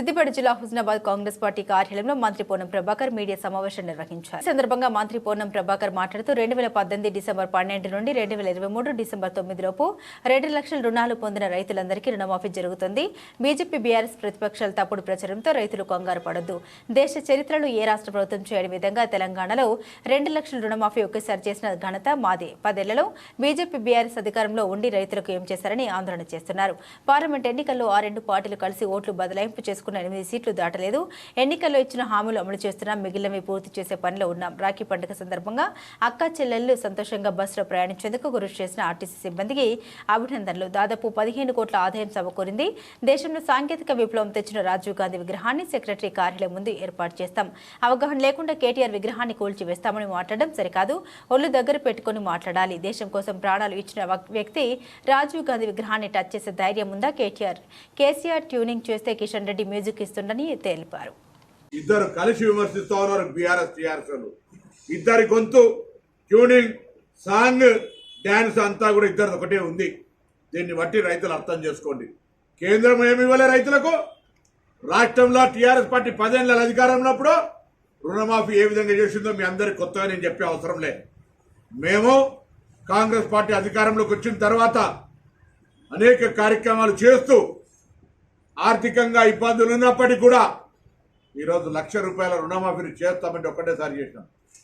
సిద్దిపేట జిల్లా హుజనాబాద్ కాంగ్రెస్ పార్టీ కార్యాలయంలో మంత్రి పూనం ప్రభాకర్ మీడియా సమావేశం నిర్వహించారు. ఈ సందర్భంగా మంత్రి పూనం ప్రభాకర్ మాట్లాడుతూ రెండు వేల పద్దెనిమిది డిసెంబర్ పన్నెండు నుండి రెండు వేల ఇరవై మూడు డిసెంబర్ తొమ్మిది లోపు రెండు లక్షల రుణాలు పొందిన రైతులందరికీ రుణమాఫీ జరుగుతుంది. బీజేపీ బీఆర్ఎస్ ప్రతిపక్షాల తప్పుడు ప్రచారంతో రైతులు కంగారు పడద్దు. దేశ చరిత్రలో ఏ రాష్ట్ర ప్రభుత్వం చేయని విధంగా తెలంగాణలో రెండు లక్షల రుణమాఫీ ఒకేసారి చేసిన ఘనత మాదే. పదేళ్ళలో బీజేపీ బీఆర్ఎస్ అధికారంలో ఉండి రైతులకు ఏం చేశారని ఆందోళన చేస్తున్నారు. పార్లమెంట్ ఎన్నికల్లో ఆ రెండు పార్టీలు కలిసి ఓట్లు బదలాయింపు చేసుకున్న ఎనిమిది సీట్లు దాటలేదు. ఎన్నికల్లో ఇచ్చిన హామీలు అమలు చేస్తున్నాం మిగిలినవి పూర్తి చేసే పనిలో ఉన్నాం. రాఖీ పండుగ సందర్భంగా అక్క చెల్లెళ్ళు సంతోషంగా బస్సులో ప్రయాణించేందుకు కృషి చేసిన ఆర్టీసీ సిబ్బందికి అభినందనలు. దాదాపు పదిహేను కోట్ల ఆదాయం సమకూరింది. దేశంలో సాంకేతిక విప్లవం తెచ్చిన రాజీవ్ గాంధీ విగ్రహాన్ని సెక్రటరీ కార్యాలయం ముందు ఏర్పాటు చేస్తాం. అవగాహన లేకుండా కేటీఆర్ విగ్రహాన్ని కూల్చివేస్తామని మాట్లాడడం సరికాదు. ఒళ్ళు దగ్గర పెట్టుకుని మాట్లాడాలి. దేశం కోసం ప్రాణాలు ఇచ్చిన వ్యక్తి రాజీవ్ గాంధీ విగ్రహాన్ని టచ్ చేసే ధైర్యం ఉందా కేటీఆర్? కేసీఆర్ ట్యూనింగ్ చేస్తే కిషన్ రెడ్డి మ్యూజిక్ ఇస్తుండని తెలిపారు. ఇద్దరు కలిసి విమర్శిస్తా ఉన్నారు బీఆర్ఎస్ టీఆర్ఎస్ ఇద్దరి గొంతు ట్యూనింగ్ సాంగ్ డ్యాన్స్ అంతా కూడా ఇద్దరు ఒకటే ఉంది. దీన్ని బట్టి రైతులు అర్థం చేసుకోండి. కేంద్రం ఏమి ఇవ్వలే రైతులకు? రాష్ట్రంలో టీఆర్ఎస్ పార్టీ పదేళ్ళ అధికారం ఉన్నప్పుడు రుణమాఫీ ఏ విధంగా చేసిందో మీ అందరికి కొత్తగా నేను చెప్పే అవసరం లేదు మేము కాంగ్రెస్ పార్టీ అధికారంలోకి వచ్చిన తర్వాత అనేక కార్యక్రమాలు చేస్తూ ఆర్థికంగా ఇబ్బందులు ఉన్నప్పటికీ కూడా ఈరోజు లక్ష రూపాయల రుణమాఫీని చేస్తామంటే ఒక్కటేసారి చేసినాం